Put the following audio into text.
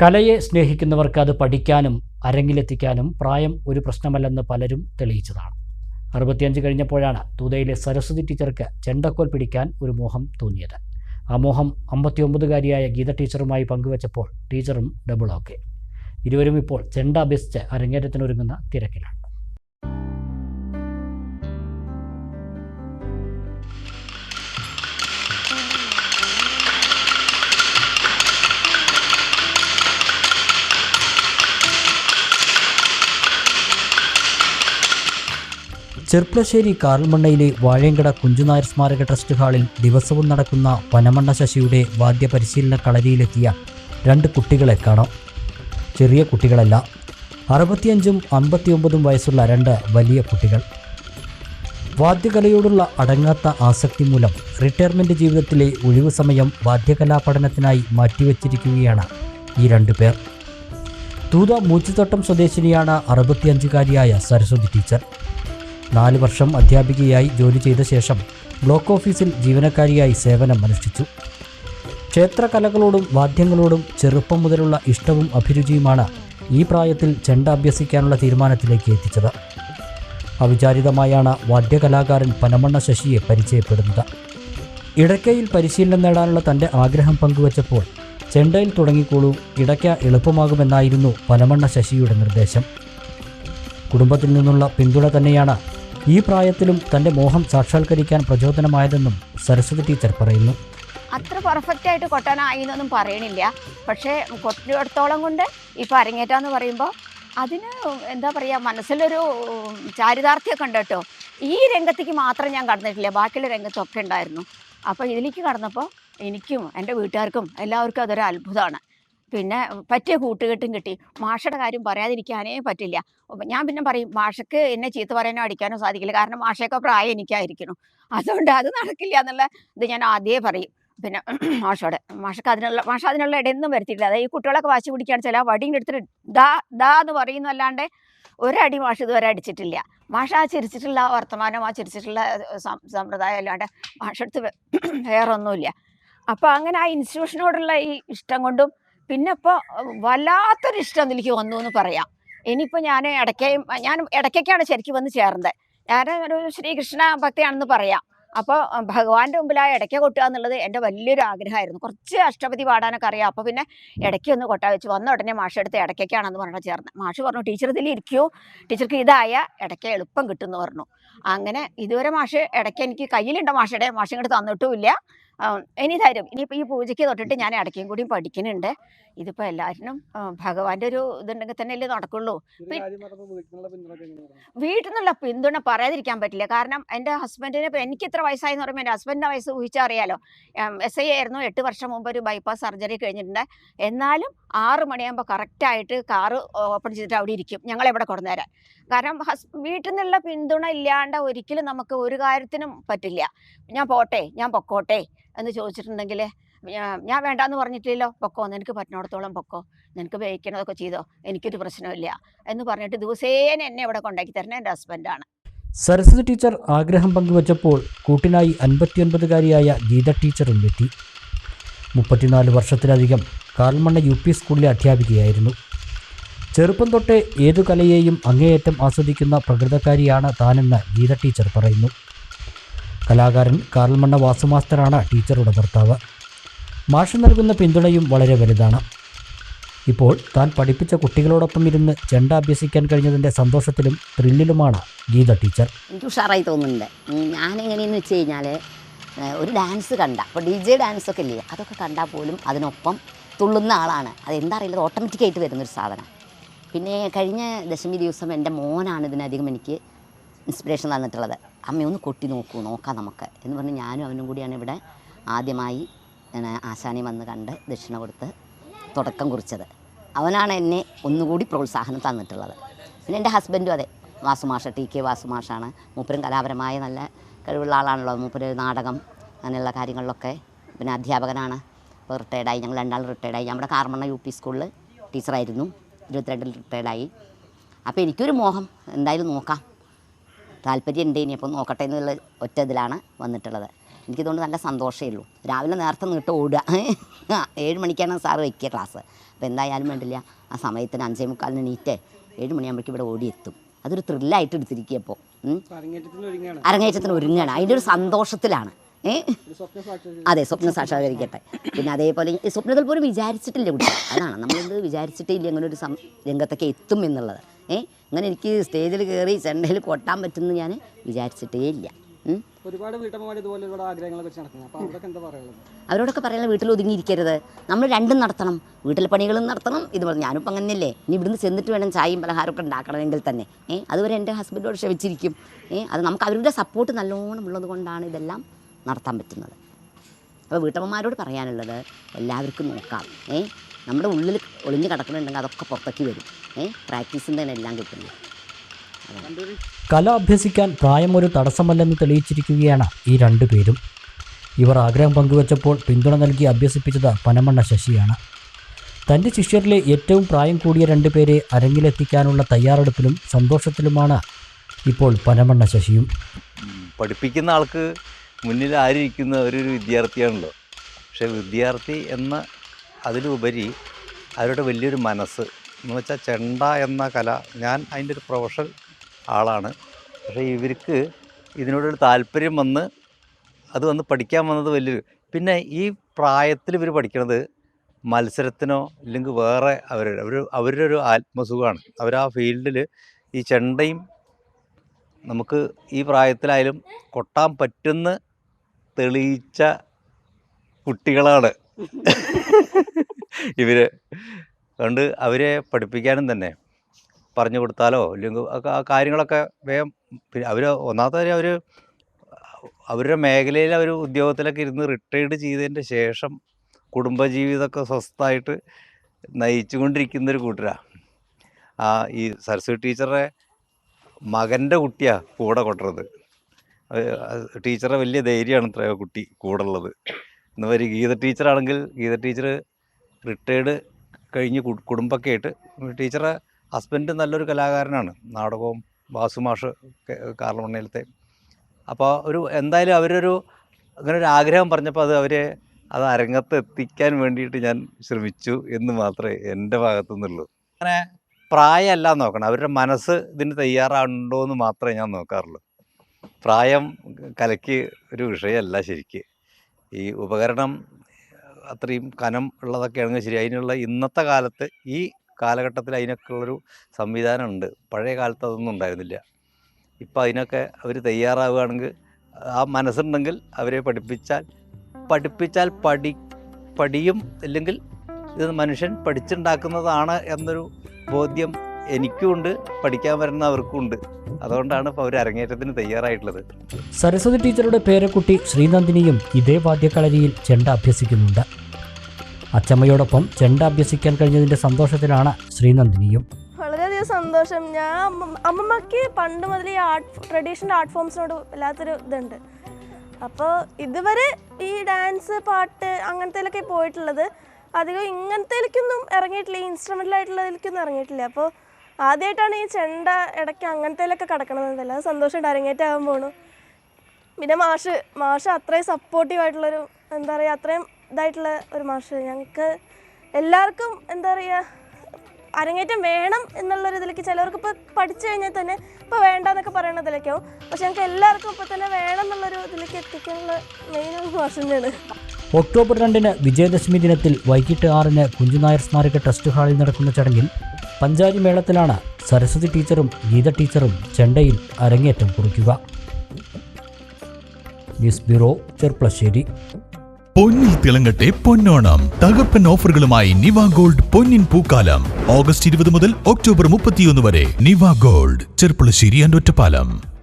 കലയെ സ്നേഹിക്കുന്നവർക്ക് അത് പഠിക്കാനും അരങ്ങിലെത്തിക്കാനും പ്രായം ഒരു പ്രശ്നമല്ലെന്ന് പലരും തെളിയിച്ചതാണ്. അറുപത്തിയഞ്ച് കഴിഞ്ഞപ്പോഴാണ് തൂതയിലെ സരസ്വതി ടീച്ചർക്ക് ചെണ്ടക്കോൽ പിടിക്കാൻ ഒരു മോഹം തോന്നിയത്. ആ മോഹം അമ്പത്തിയൊമ്പതുകാരിയായ ഗീത ടീച്ചറുമായി പങ്കുവച്ചപ്പോൾ ടീച്ചറും ഡബിൾ ഓക്കെ ഇരുവരും ഇപ്പോൾ ചെണ്ട അഭ്യസിച്ച് അരങ്ങേറ്റത്തിനൊരുങ്ങുന്ന തിരക്കിലാണ്. ചെർപ്പളശ്ശേരി കാർൽമണ്ണയിലെ വാഴയങ്കട കുഞ്ചുനായർ സ്മാരക ട്രസ്റ്റ് ഹാളിൽ ദിവസവും നടക്കുന്ന പനമണ്ണ ശശിയുടെ വാദ്യപരിശീലന കളരിയിലെത്തിയ രണ്ട് കുട്ടികളെ കാണാം. ചെറിയ കുട്ടികളല്ല അറുപത്തിയഞ്ചും അമ്പത്തിയൊമ്പതും വയസ്സുള്ള രണ്ട് വലിയ കുട്ടികൾ. വാദ്യകലയോടുള്ള അടങ്ങാത്ത ആസക്തി മൂലം റിട്ടയർമെന്റ് ജീവിതത്തിലെ ഒഴിവു സമയം വാദ്യകലാ പഠനത്തിനായി മാറ്റിവെച്ചിരിക്കുകയാണ് ഈ രണ്ടു പേർ. തൂത മൂച്ചുതോട്ടം സ്വദേശിനിയാണ് അറുപത്തിയഞ്ചുകാരിയായ സരസ്വതി ടീച്ചർ. നാല് വർഷം അധ്യാപികയായി ജോലി ചെയ്ത ശേഷം ബ്ലോക്ക് ഓഫീസിൽ ജീവനക്കാരിയായി സേവനം അനുഷ്ഠിച്ചു ക്ഷേത്രകലകളോടും വാദ്യങ്ങളോടും ചെറുപ്പം മുതലുള്ള ഇഷ്ടവും അഭിരുചിയുമാണ് ഈ പ്രായത്തിൽ ചെണ്ട അഭ്യസിക്കാനുള്ള തീരുമാനത്തിലേക്ക് എത്തിച്ചത്. അവിചാരിതമായാണ് വാദ്യകലാകാരൻ പനമണ്ണ ശശിയെ പരിചയപ്പെടുന്നത്. ഇടയ്ക്കയിൽ പരിശീലനം നേടാനുള്ള തന്റെ ആഗ്രഹം പങ്കുവച്ചപ്പോൾ ചെണ്ടയിൽ തുടങ്ങിക്കോളൂ ഇടയ്ക്ക എളുപ്പമാകുമെന്നായിരുന്നു പനമണ്ണ ശശിയുടെ നിർദ്ദേശം. കുടുംബത്തിൽ നിന്നുള്ള പിന്തുണ തന്നെയാണ് ഈ പ്രായത്തിലും തന്റെ മോഹം സാക്ഷാത്കരിക്കാൻ പ്രചോദനമായതെന്നും സരസ്വതി ടീച്ചർ പറയുന്നു. അത്ര പെർഫെക്റ്റ് ആയിട്ട് കൊട്ടാനായി എന്നൊന്നും പറയണില്ല. പക്ഷേ കൊട്ടിടത്തോളം കൊണ്ട് ഇപ്പോൾ അരങ്ങേറ്റാന്ന് പറയുമ്പോൾ അതിന് എന്താ പറയുക മനസ്സിലൊരു ചാരിതാർത്ഥ്യമൊക്കെ ഉണ്ട് കേട്ടോ. ഈ രംഗത്തേക്ക് മാത്രം ഞാൻ കടന്നിട്ടില്ല. ബാക്കിയുള്ള രംഗത്തൊക്കെ ഉണ്ടായിരുന്നു. അപ്പോൾ ഇതിലേക്ക് കടന്നപ്പോൾ എനിക്കും എന്റെ വീട്ടുകാർക്കും എല്ലാവർക്കും അതൊരു അത്ഭുതമാണ്. പിന്നെ പറ്റിയ കൂട്ടുകെട്ടും കിട്ടി. മാഷയുടെ കാര്യം പറയാതിരിക്കാനേ പറ്റില്ല. ഞാൻ പിന്നെ പറയും മാഷക്ക് എന്നെ ചീത്ത പറയാനോ അടിക്കാനോ സാധിക്കില്ല. കാരണം മാഷയൊക്കെ പ്രായം എനിക്കായിരിക്കണം അതുകൊണ്ട് അത് നടക്കില്ല എന്നുള്ള ഇത് ഞാൻ ആദ്യമേ പറയും. പിന്നെ മാഷോടെ മാഷക്ക് അതിനുള്ള മാഷ അതിനുള്ള ഇടയൊന്നും വരുത്തിയില്ല അതായത് ഈ കുട്ടികളൊക്കെ വാശി പിടിക്കുകയാണ്. ചില വടിയും എടുത്തിട്ട് ദാ ദാ എന്ന് പറയുന്നു അല്ലാണ്ട് ഒരടി മാഷ ഇതുവരെ അടിച്ചിട്ടില്ല. മാഷ ആ ചിരിച്ചിട്ടുള്ള ആ വർത്തമാനം ആ ചിരിച്ചിട്ടുള്ള സമ്പ്രദായം അല്ലാണ്ട് മാഷടുത്ത് വേറൊന്നുമില്ല. വേറെ അപ്പോൾ അങ്ങനെ ആ ഇൻസ്റ്റിറ്റ്യൂഷനോടുള്ള ഈ ഇഷ്ടം കൊണ്ടും പിന്നെ ഇപ്പോൾ വല്ലാത്തൊരു ഇഷ്ടം എനിക്ക് വന്നു എന്ന് പറയാം. ഇനിയിപ്പോൾ ഞാൻ ഇടയ്ക്ക് ഞാൻ ഇടയ്ക്കൊക്കെയാണ് ശരിക്കും വന്ന് ചേർന്നത് ഞാൻ ഒരു ശ്രീകൃഷ്ണ ഭക്തിയാണെന്ന് പറയാം. അപ്പോൾ ഭഗവാന്റെ മുമ്പിൽ ആ ഇടയ്ക്ക കൊട്ടുക എന്നുള്ളത് എന്റെ വലിയൊരു ആഗ്രഹമായിരുന്നു. കുറച്ച് അഷ്ടപതി പാടാനൊക്കെ അറിയാം. അപ്പോൾ പിന്നെ ഇടയ്ക്ക് ഒന്ന് കൊട്ടാ വെച്ച് വന്ന ഉടനെ മാഷ് എടുത്ത് ഇടയ്ക്കൊക്കെയാണെന്ന് പറഞ്ഞാൽ ചേർന്ന്. മാഷ് പറഞ്ഞു ടീച്ചർ ഇതിൽ ഇരിക്കൂ. ടീച്ചർക്ക് ഇതായ ഇടയ്ക്ക് എളുപ്പം കിട്ടുമെന്ന് പറഞ്ഞു. അങ്ങനെ ഇതുവരെ മാഷ് ഇടയ്ക്ക് എനിക്ക് കയ്യിലുണ്ട് മാഷയുടെ മാഷ് ഇങ്ങോട്ട് തന്നിട്ടുമില്ല ഇനി തരും ഇനിയിപ്പോൾ ഈ പൂജയ്ക്ക് തൊട്ടിട്ട് ഞാൻ ഇടയ്ക്കും കൂടിയും പഠിക്കുന്നുണ്ട്. ഇതിപ്പോൾ എല്ലാവരും ഭഗവാന്റെ ഒരു ഇതുണ്ടെങ്കിൽ തന്നെ അല്ലേ നടക്കുള്ളൂ വീട്ടിൽ നിന്നുള്ള പിന്തുണ പറയാതിരിക്കാൻ പറ്റില്ല. കാരണം എന്റെ ഹസ്ബൻഡിന് ഇപ്പം എനിക്ക് ഇത്ര വയസ്സായെന്ന് പറയുമ്പോൾ എന്റെ ഹസ്ബൻഡിന്റെ വയസ്സ് ഊഹിച്ചാൽ അറിയാലോ. എസ് ഐ ആയിരുന്നു. എട്ട് വർഷം മുമ്പ് ഒരു ബൈപ്പാസ് സർജറി കഴിഞ്ഞിട്ടുണ്ട്. എന്നാലും ആറ് മണിയാകുമ്പോൾ കറക്റ്റായിട്ട് കാറ് ഓപ്പൺ ചെയ്തിട്ട് അവിടെ ഇരിക്കും. ഞങ്ങൾ എവിടെ കൊണ്ടുവരാൻ കാരണം ഹസ് വീട്ടിൽ നിന്നുള്ള പിന്തുണ ഇല്ലാണ്ട് ഒരിക്കലും നമുക്ക് ഒരു കാര്യത്തിനും പറ്റില്ല. ഞാൻ പോട്ടെ ഞാൻ പൊക്കോട്ടെ. എന്ന് ചോദിച്ചിട്ടുണ്ടെങ്കിൽ ഞാൻ വേണ്ടാന്ന് പറഞ്ഞിട്ടില്ലല്ലോ പൊക്കോ നിനക്ക് പറ്റുന്നിടത്തോളം പൊക്കോ നിനക്ക് വേവിക്കണതൊക്കെ ചെയ്തോ എനിക്കൊരു പ്രശ്നമില്ല എന്ന് പറഞ്ഞിട്ട് ദിവസേന എന്നെ ഇവിടെ കൊണ്ടാക്കി തരുന്ന എന്റെ ഹസ്ബൻഡാണ് സരസ്വതി ടീച്ചർ ആഗ്രഹം പങ്കുവച്ചപ്പോൾ കൂട്ടിനായി അൻപത്തിയൊൻപതുകാരിയായ ഗീത ടീച്ചറും എത്തി മുപ്പത്തിനാല് വർഷത്തിലധികം കാൽമണ്ണ യു പി സ്കൂളിലെ അധ്യാപികയായിരുന്നു. ചെറുപ്പം തൊട്ടേ ഏതു കലയെയും അങ്ങേയറ്റം ആസ്വദിക്കുന്ന പ്രകൃതക്കാരിയാണ് താനെന്ന് ഗീത ടീച്ചർ പറയുന്നു. കലാകാരൻ കാർൽമണ്ണ വാസുമാസ്റ്ററാണ് ടീച്ചറുടെ ഭർത്താവ്. മാഷ് നൽകുന്ന പിന്തുണയും വളരെ വലുതാണ്. ഇപ്പോൾ താൻ പഠിപ്പിച്ച കുട്ടികളോടൊപ്പം ഇരുന്ന് ചെണ്ട അഭ്യസിക്കാൻ കഴിഞ്ഞതിന്റെ സന്തോഷത്തിലും ത്രില്ലിലുമാണ് ഗീത ടീച്ചർ. എനിക്ക് ഉഷാറായി തോന്നുന്നുണ്ട്. ഞാനെങ്ങനെയെന്ന് വെച്ച് കഴിഞ്ഞാൽ ഒരു ഡാൻസ് കണ്ട അപ്പോൾ ഡി ജെ ഡാൻസ് ഒക്കെ ഇല്ലേ അതൊക്കെ കണ്ടാൽ പോലും അതിനൊപ്പം തുള്ളുന്ന ആളാണ്. അത് എന്താ അറിയില്ല ഓട്ടോമാറ്റിക്കായിട്ട് വരുന്നൊരു സാധനം. പിന്നെ കഴിഞ്ഞ ദശമി ദിവസം എന്റെ മോനാണ് ഇതിനധികം എനിക്ക് ഇൻസ്പിറേഷൻ തന്നിട്ടുള്ളത്. അമ്മ ഒന്ന് കൊട്ടി നോക്കൂ നോക്കാം നമുക്ക്. എന്ന് പറഞ്ഞ് ഞാനും അവനും കൂടിയാണ് ഇവിടെ ആദ്യമായി ആശാനെ വന്ന് കണ്ട് ദക്ഷിണ കൊടുത്ത് തുടക്കം കുറിച്ചത്. അവനാണ് എന്നെ ഒന്നുകൂടി പ്രോത്സാഹനം തന്നിട്ടുള്ളത്. പിന്നെ എന്റെ ഹസ്ബൻഡും അതെ വാസുമാഷ ടി കെ വാസുമാഷാണ്. മൂപ്പരും കലാപരമായ നല്ല കഴിവുള്ള ആളാണല്ലോ. മൂപ്പര് നാടകം അങ്ങനെയുള്ള കാര്യങ്ങളിലൊക്കെ പിന്നെ അധ്യാപകനാണ്. ഇപ്പോൾ റിട്ടയർഡായി ഞങ്ങൾ രണ്ടാളും റിട്ടയർഡായി നമ്മുടെ കാർമണ്ണ യു പി സ്കൂളിൽ ടീച്ചറായിരുന്നു. ഇരുപത്തിരണ്ടിൽ റിട്ടയർഡായി അപ്പോൾ എനിക്കൊരു മോഹം. എന്തായാലും നോക്കാം. താല്പര്യം ഉണ്ട് ഇനി അപ്പോൾ നോക്കട്ടെ എന്നുള്ള ഒറ്റ ഇതിലാണ് വന്നിട്ടുള്ളത്. എനിക്കിതുകൊണ്ട് നല്ല സന്തോഷമേ ഉള്ളൂ. രാവിലെ നേരത്തെ നീട്ട് ഓടുക. ആ, ഏഴ് മണിക്കാണ് സാറ് വയ്ക്കുക ക്ലാസ്. അപ്പോൾ എന്തായാലും വേണ്ടില്ല. ആ സമയത്തിന് അഞ്ചേ മുക്കാലിന് നീറ്റ് ഏഴ് മണിയാകുമ്പോഴേക്കും ഇവിടെ ഓടിയെത്തും. അതൊരു ത്രില്ലായിട്ട് എടുത്തിരിക്കുക ഇപ്പോൾ അരങ്ങേറ്റത്തിന് ഒരുങ്ങുകയാണ് അതിന്റെ ഒരു സന്തോഷത്തിലാണ്. ഏ? അതെ സ്വപ്നം സാക്ഷാത്കരിക്കട്ടെ. പിന്നെ അതേപോലെ ഈ സ്വപ്നത്തിൽ പോലും വിചാരിച്ചിട്ടില്ല കുട്ടി. അതാണ് നമ്മളിത് വിചാരിച്ചിട്ടേ ഇല്ല അങ്ങനെ ഒരു സം രംഗത്തൊക്കെ എത്തും എന്നുള്ളത്. ഏ? അങ്ങനെ എനിക്ക് സ്റ്റേജിൽ കയറി ചെണ്ടയിൽ കൊട്ടാൻ പറ്റുമെന്ന് ഞാൻ വിചാരിച്ചിട്ടേ ഇല്ല. ഒരുപാട് വീട്ടമ്മമാർ ഇതുപോലെ ഒരുപാട് ആഗ്രഹങ്ങളെ നടക്കുന്നത് അപ്പോൾ അവരൊക്കെ എന്താ പറയുള്ളത് അവരോടൊക്കെ പറയുന്നത് വീട്ടിൽ ഒതുങ്ങിയിരിക്കരുത്. നമ്മൾ രണ്ടും നടത്തണം. വീട്ടിലെ പണികളും നടത്തണം. ഇതുപോലെ ഞാനിപ്പോൾ അങ്ങനെയല്ലേ. ഇനി ഇവിടുന്ന് ചെന്നിട്ട് വേണം ചായയും പലഹാരമൊക്കെ ഉണ്ടാക്കണമെങ്കിൽ തന്നെ. ഏ? അതുവരെ എന്റെ ഹസ്ബൻഡോട് ക്ഷമിച്ചിരിക്കും. ഏ? അത് നമുക്ക് അവരുടെ സപ്പോർട്ട് നല്ലോണം ഉള്ളത് കൊണ്ടാണ് ഇതെല്ലാം നടത്താൻ പറ്റുന്നത്. അപ്പോൾ വീട്ടമ്മമാരോട് പറയാനുള്ളത് എല്ലാവർക്കും നോക്കാം. ഏ? നമ്മുടെ ഉള്ളിൽ ഒളിഞ്ഞു കിടക്കുന്നുണ്ടെങ്കിൽ അതൊക്കെ പുറത്തേക്ക് വരും. ഏ? പ്രാക്ടീസിൽ തന്നെ എല്ലാം കിട്ടുന്നു. കല അഭ്യസിക്കാൻ പ്രായം ഒരു തടസ്സമല്ലെന്ന് തെളിയിച്ചിരിക്കുകയാണ് ഈ രണ്ടു പേരും. ഇവർ ആഗ്രഹം പങ്കുവച്ചപ്പോൾ പിന്തുണ നൽകി അഭ്യസിപ്പിച്ചത് പനമണ്ണ ശശിയാണ്. തന്റെ ശിഷ്യരിലെ ഏറ്റവും പ്രായം കൂടിയ രണ്ടുപേരെ അരങ്ങിലെത്തിക്കാനുള്ള തയ്യാറെടുപ്പിലും സന്തോഷത്തിലുമാണ് ഇപ്പോൾ പനമണ്ണ ശശിയും. പഠിപ്പിക്കുന്ന ആൾക്ക് മുന്നിൽ ആരിയിരിക്കുന്ന ഒരു വിദ്യാർത്ഥിയാണല്ലോ. പക്ഷേ വിദ്യാർത്ഥി എന്ന അതിലുപരി അവരുടെ വലിയൊരു മനസ്സ് എന്ന് വെച്ചാൽ ചെണ്ട എന്ന കല. ഞാൻ അതിന്റെ ഒരു പ്രൊഫഷണൽ ആളാണ്. പക്ഷേ ഇവർക്ക് ഇതിനോടൊരു താല്പര്യം വന്ന് അത് വന്ന് പഠിക്കാൻ വന്നത് വലിയൊരു പിന്നെ ഈ പ്രായത്തിൽ ഇവർ പഠിക്കുന്നത് മത്സരത്തിനോ ഇല്ലെങ്കിൽ വേറെ അവർ അവർ അവരുടെ ഒരു ആത്മസുഖമാണ്. അവർ ആ ഫീൽഡിൽ ഈ ചെണ്ടയും നമുക്ക് ഈ പ്രായത്തിലായാലും കൊട്ടാൻ പറ്റുന്ന തെളിയിച്ച കുട്ടികളാണ്. ഇവർ. അതുകൊണ്ട് അവരെ പഠിപ്പിക്കാനും തന്നെ പറഞ്ഞു കൊടുത്താലോ? ഇല്ലെങ്കിൽ ഒക്കെ ആ കാര്യങ്ങളൊക്കെ വേഗം പിന്നെ അവർ ഒന്നാമത്തെ കാര്യം അവർ അവരുടെ മേഖലയിൽ അവർ ഉദ്യോഗത്തിലൊക്കെ ഇരുന്ന് റിട്ടയർഡ് ചെയ്തതിന്റെ ശേഷം കുടുംബജീവിതമൊക്കെ സ്വസ്ഥമായിട്ട് നയിച്ചുകൊണ്ടിരിക്കുന്ന ഒരു കൂട്ടരാണ് ആ ഈ സരസ്വതി ടീച്ചറുടെ മകന്റെ കുട്ടിയാണ് കൂടെ കൊട്ടുന്നത് ടീച്ചറെ വലിയ ധൈര്യമാണ് ഇത്ര കുട്ടി കൂടെ ഉള്ളത് എന്ന് ഒരു ഗീത ടീച്ചറാണെങ്കിൽ ഗീത ടീച്ചർ റിട്ടയർഡ് കഴിഞ്ഞ് കുടുംബമൊക്കെ ആയിട്ട് ടീച്ചറെ ഹസ്ബൻഡ് നല്ലൊരു കലാകാരനാണ്. നാടകവും വാസുമാഷ് കാർലമണ്ണയിലത്തെ അപ്പോൾ ഒരു എന്തായാലും അവരൊരു അങ്ങനെ ഒരു ആഗ്രഹം പറഞ്ഞപ്പോൾ അത് അവരെ അത് അരങ്ങത്ത് എത്തിക്കാൻ വേണ്ടിയിട്ട് ഞാൻ ശ്രമിച്ചു എന്ന് മാത്രമേ എന്റെ ഭാഗത്തു നിന്നുള്ളൂ അങ്ങനെ പ്രായമല്ല നോക്കണം. അവരുടെ മനസ്സ് ഇതിന് തയ്യാറാണുണ്ടോ എന്ന് മാത്രമേ ഞാൻ നോക്കാറുള്ളൂ. പ്രായം കലയ്ക്ക് ഒരു വിഷയമല്ല ശരിക്ക്. ഈ ഉപകരണം അത്രയും കനം ഉള്ളതൊക്കെ ആണെങ്കിൽ ശരി അതിനുള്ള ഇന്നത്തെ കാലത്ത് ഈ കാലഘട്ടത്തിൽ അതിനൊക്കെ ഉള്ളൊരു സംവിധാനമുണ്ട്. പഴയ കാലത്ത് അതൊന്നും ഉണ്ടായിരുന്നില്ല. ഇപ്പം അതിനൊക്കെ അവർ തയ്യാറാവുകയാണെങ്കിൽ ആ മനസ്സുണ്ടെങ്കിൽ അവരെ പഠിപ്പിച്ചാൽ പഠിപ്പിച്ചാൽ പഠി പഠിയും അല്ലെങ്കിൽ ഇത് മനുഷ്യൻ പഠിച്ചുണ്ടാക്കുന്നതാണ് എന്നൊരു ബോധ്യം എനിക്കുമുണ്ട് പഠിക്കാൻ വരുന്നവർക്കും ഉണ്ട് അതുകൊണ്ടാണ് ഇപ്പോൾ അവർ അരങ്ങേറ്റത്തിന് തയ്യാറായിട്ടുള്ളത്. സരസ്വതി ടീച്ചറുടെ പേരക്കുട്ടി ശ്രീനന്ദിനിയും ഇതേ വാദ്യകളരിയിൽ ചെണ്ട അഭ്യസിക്കുന്നുണ്ട്. അച്ചമ്മയോടൊപ്പം ചെണ്ട അഭ്യസിക്കാൻ കഴിഞ്ഞതിന്റെ സന്തോഷത്തിലാണ് ശ്രീനന്ദിനിയും. വളരെയധികം സന്തോഷം. ഞാൻ അമ്മ- അമ്മമ്മക്ക് പണ്ട് മുതൽ ഈ ആർട്ട് ട്രഡീഷണൽ ആർട്ട് ഫോംസിനോട് വല്ലാത്തൊരു ഇതുണ്ട്. അപ്പോൾ ഇതുവരെ ഈ ഡാൻസ് പാട്ട് അങ്ങനത്തേലൊക്കെ പോയിട്ടുള്ളത് അധികം ഇങ്ങനത്തേലേക്കൊന്നും ഇറങ്ങിയിട്ടില്ല. ഈ ഇൻസ്ട്രുമെന്റൽ ആയിട്ടുള്ളതിലേക്കൊന്നും ഇറങ്ങിയിട്ടില്ല. അപ്പോൾ ആദ്യമായിട്ടാണ് ഈ ചെണ്ട ഇടയ്ക്ക് അങ്ങനത്തേലൊക്കെ കിടക്കണമെന്നല്ല സന്തോഷം സന്തോഷമുണ്ട് അരങ്ങേറ്റാകാൻ പോണു. പിന്നെ മാഷ് മാഷ് അത്രയും സപ്പോർട്ടീവ് ആയിട്ടുള്ളൊരു എന്താ പറയുക അത്രയും ഇതായിട്ടുള്ള ഒരു മാഷ്. ഞങ്ങൾക്ക് എല്ലാവർക്കും എന്താ പറയുക അരങ്ങേറ്റം വേണം എന്നുള്ളൊരു ഇതിലേക്ക് ചിലവർക്ക് ഇപ്പോൾ പഠിച്ചു കഴിഞ്ഞാൽ തന്നെ ഇപ്പോൾ വേണ്ടെന്നൊക്കെ പറയുന്ന ഇതിലേക്കാവും പക്ഷെ ഞങ്ങൾക്ക് എല്ലാവർക്കും ഇപ്പോൾ തന്നെ വേണം എന്നുള്ളൊരു ഇതിലേക്ക് എത്തിക്കാനുള്ള മെയിൻ മാഷ് തന്നെയാണ്. ഒക്ടോബർ രണ്ടിന് വിജയദശമി ദിനത്തിൽ വൈകിട്ട് ആറിന് കുഞ്ചുനായർ സ്മാരക ട്രസ്റ്റ് ഹാളിൽ നടക്കുന്ന ചടങ്ങിൽ പഞ്ചാരി മേളത്തിലാണ് സരസ്വതി ടീച്ചറും ഗീത ടീച്ചറും ചെണ്ടയിൽ അരങ്ങേറ്റം കുറിക്കുക. News bureau Cherpulassery. പൊന്നിൽ തിളങ്ങട്ടെ പൊന്നോണം. തകർപ്പൻ ഓഫറുകളുമായി നിവ ഗോൾഡ് പൊന്നിൻ പൂക്കാലം. ഓഗസ്റ്റ് ഇരുപത് മുതൽ ഒക്ടോബർ മുപ്പത്തിയൊന്ന് വരെ നിവ ഗോൾഡ്. ചെർപ്പളശ്ശേരി ആൻഡ് ഒറ്റപ്പാലം.